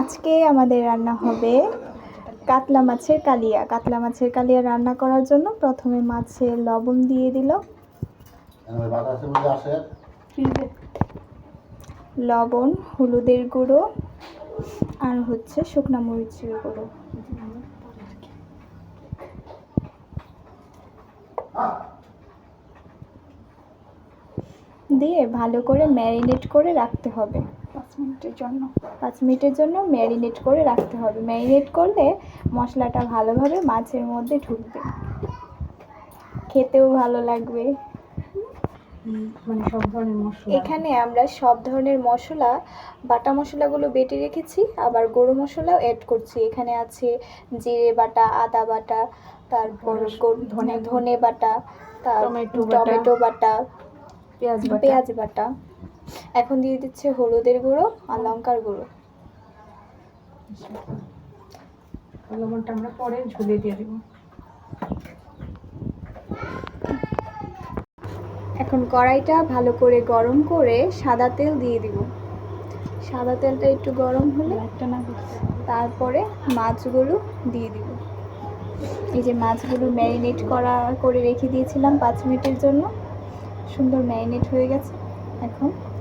আজকে আমাদের রান্না হবে কাতলা মাছের কালিয়া। কাতলা মাছের কালিয়া রান্না করার জন্য প্রথমে মাছে লবণ দিয়ে দিল। লবণ হলুদের গুঁড়ো আর হচ্ছে শুকনা মরিচের গুঁড়ো। দিয়ে ভালো করে ম্যারিনেট করে রাখতে হবে। মিনিটের জন্য। পাঁচ মিনিটের জন্য ম্যারিনেট করে রাখতে হবে। ম্যারিনেট করলে মশলাটা ভালোভাবে মাছের মধ্যে ঢুকবে। খেতেও ভালো লাগবে। মানে সব ধরনের মশলা। এখানে আমরা সব ধরনের মশলা বাটা মশলাগুলো বেটে রেখেছি আবার গরু মশলাও অ্যাড করছি। এখানে আছে জিরে বাটা আদা বাটা তারপর ধনে ধনে বাটা টমেটো বাটা। পেঁয়াজ বাটা। এখন দিয়ে দিচ্ছে হলুদের গুঁড়ো আর লঙ্কার গুঁড়ো। লবণটা আমরা পরে ঝুলে দিয়ে দেবো। এখন কড়াইটা ভালো করে গরম করে সাদা তেল দিয়ে দিব। সাদা তেলটা একটু গরম হলে একটা না তারপরে মাছগুলো দিয়ে দিব। এই যে মাছগুলো ম্যারিনেট করা করে রেখে দিয়েছিলাম পাঁচ মিনিটের জন্য। সুন্দর ম্যারিনেট হয়ে গেছে। এখন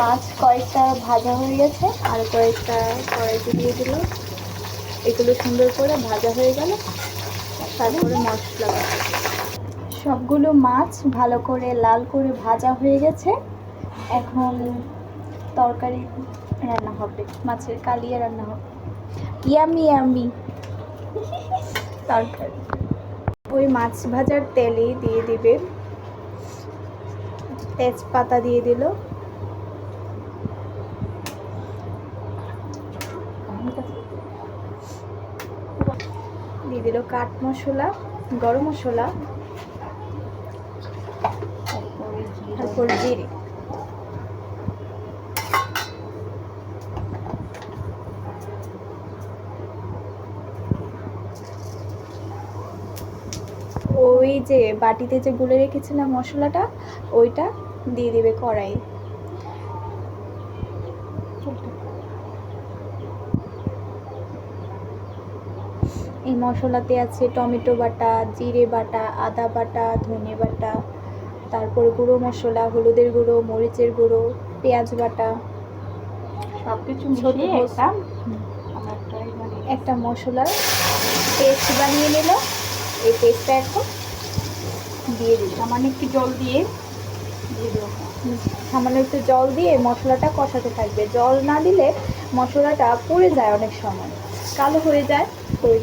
মাছ কয়েকটা ভাজা হয়ে গেছে, আর কয়েকটা কড়াইতে দিয়ে দিল এগুলো সুন্দর করে ভাজা হয়ে গেল, তারপরে মশলা সবগুলো মাছ ভালো করে লাল করে ভাজা হয়ে গেছে। এখন তরকারি রান্না হবে, মাছের কালিয়া রান্না হবে। Yummy yummy. তরকারি। ওই মাছ ভাজার তেলেই দিয়ে দিবে। তেজপাতা দিয়ে দিল। দিল কাঠ মশলা, গরম মশলা, তারপর জিরে। ওই যে বাটিতে যে গুলে রেখেছিলাম মশলাটা, ওইটা দিয়ে দিবে কড়াই এই মশলাতে আছে টমেটো বাটা জিরে বাটা আদা বাটা ধনে বাটা তারপর গুঁড়ো মশলা হলুদের গুঁড়ো মরিচের গুঁড়ো পেঁয়াজ বাটা। সব কিছু একটা মানে একটা মশলার পেস্ট বানিয়ে নিল। এই পেস্টটা এখন দিয়ে দিল সামান্য একটু জল দিয়ে সামান্য একটু জল দিয়ে মশলাটা কষাতে থাকবে। জল না দিলে মশলাটা পুড়ে যায় অনেক সময়। কালো হয়ে যায়।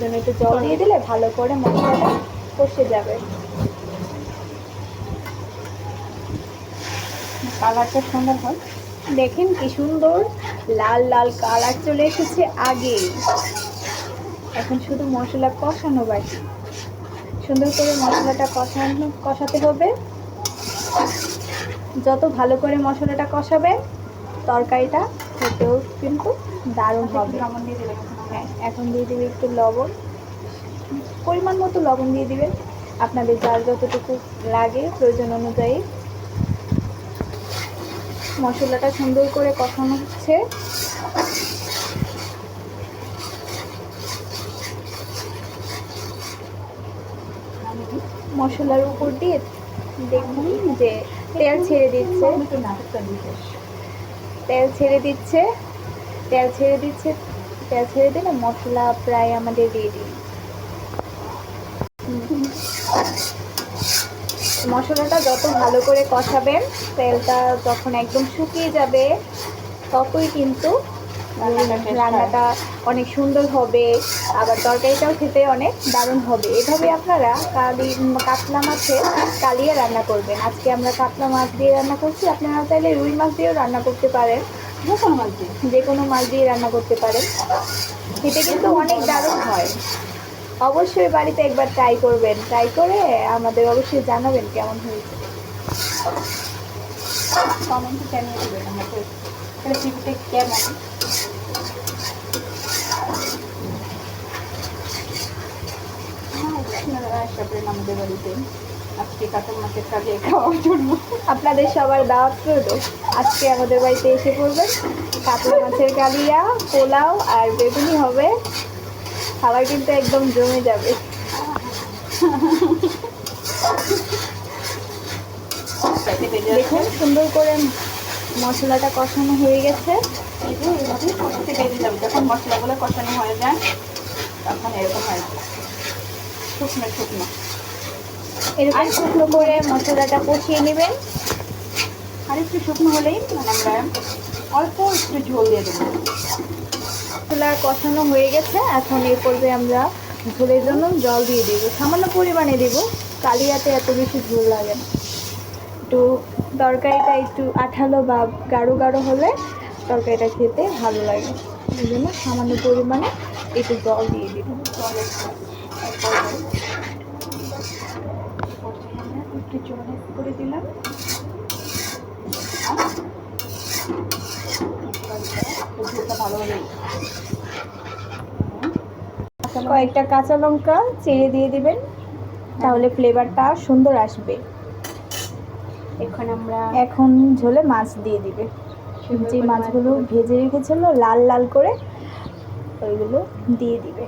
জন্য একটু জল দিয়ে দিলে ভালো করে মশলাটা কষে যাবে। কালারটা সুন্দর হয়। দেখেন কি সুন্দর লাল লাল কালার চলে এসেছে আগে। এখন শুধু মশলা কষানো বাকি। সুন্দর করে মশলাটা কষানো, কষাতে হবে। যত ভালো করে মশলাটা কষাবে, তরকারিটা খেতেও কিন্তু দারুণ হবে। লবণ দিয়ে হ্যাঁ এখন দিয়ে দিবে একটু লবণ। পরিমাণ মতো লবণ দিয়ে দিবেন আপনাদের যার যতটুকু লাগে প্রয়োজন অনুযায়ী। মশলাটা সুন্দর করে কষানো হচ্ছে। মশলার উপর দিয়ে দেখুন যে তেল ছেড়ে দিচ্ছে। তেল ছেড়ে দিচ্ছে। তেল ছেড়ে দিচ্ছে, তেল ছেড়ে দিলে মশলা প্রায় আমাদের রেডি মশলাটা যত ভালো করে কষাবেন, তেলটা যখন একদম শুকিয়ে যাবে, ততই কিন্তু রান্নাটা অনেক সুন্দর হবে আবার তরকারিটাও খেতে অনেক দারুণ হবে। এভাবে আপনারা কালি কাতলা মাছে কালিয়ে রান্না করবেন। আজকে আমরা কাতলা মাছ দিয়ে রান্না করছি। আপনারা চাইলে রুই মাছ দিয়েও রান্না করতে পারেন। যে কোনো মাছ দিয়ে। যে কোনো মাছ দিয়ে রান্না করতে পারেন। খেতে কিন্তু অনেক দারুণ হয়। অবশ্যই বাড়িতে একবার ট্রাই করবেন। ট্রাই করে আমাদের অবশ্যই জানাবেন কেমন হয়েছে। কমেন্টে জানিয়ে দেবেন আমাদের রেসিপিটা কেমন? আমাদের বাড়িতে আজকে মাছের আপনাদের সবার দাওয়াত রইল। আজকে আমাদের বাড়িতে এসে পড়বেন। কাতলা মাছের কালিয়া, পোলাও আর বেগুনি হবে। খাবার কিন্তু একদম জমে যাবে। দেখুন, সুন্দর করে মশলাটা কষানো হয়ে গেছে। এইভাবে যাবে যখন মশলাগুলো কষানো হয়ে যায়, তখন এরকম হয়। শুকনো শুকনো। এরকম শুকনো করে মশলাটা কষিয়ে নেবেন। আর একটু শুকনো হলেই মানে আমরা অল্প একটু ঝোল দিয়ে দেবো। মশলা কষানো হয়ে গেছে। এখন এই পর্যায়ে আমরা ঝোলের জন্য জল দিয়ে দিব। সামান্য পরিমাণে দেব। কালিয়াতে এত বেশি ঝোল লাগে না। একটু তরকারিটা একটু আঠালো বা গাঢ় গাঢ় হলে তরকারিটা খেতে ভালো লাগে। এই জন্য সামান্য পরিমাণে একটু জল দিয়ে দিব। জল একটু একটু জল করে দিলাম কয়েকটা কাঁচা লঙ্কা চিড়ে দিয়ে দিবেন তাহলে ফ্লেভারটা সুন্দর আসবে। এখন আমরা এখন ঝোলে মাছ দিয়ে দিবে। যে মাছগুলো ভেজে রেখেছিল লাল লাল করে ওইগুলো দিয়ে দিবে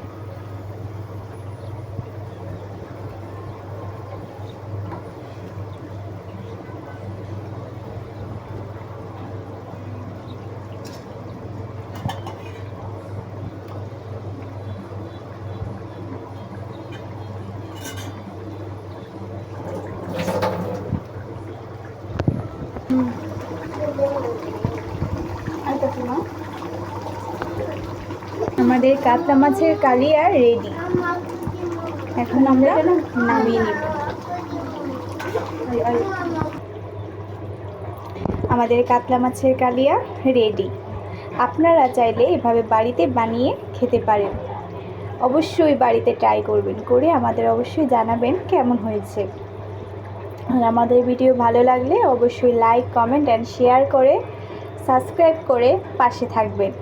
আর কাকিমা আমাদের কাতলা মাছের কালিয়া রেডি। এখন আমরা নামিয়ে নিব। আমাদের কাতলা মাছের কালিয়া রেডি। আপনারা চাইলে এভাবে বাড়িতে বানিয়ে খেতে পারেন। অবশ্যই বাড়িতে ট্রাই করবেন, করে আমাদের অবশ্যই জানাবেন কেমন হয়েছে। আর আমাদের ভিডিও ভালো লাগলে অবশ্যই লাইক কমেন্ট অ্যান্ড শেয়ার করে সাবস্ক্রাইব করে পাশে থাকবেন।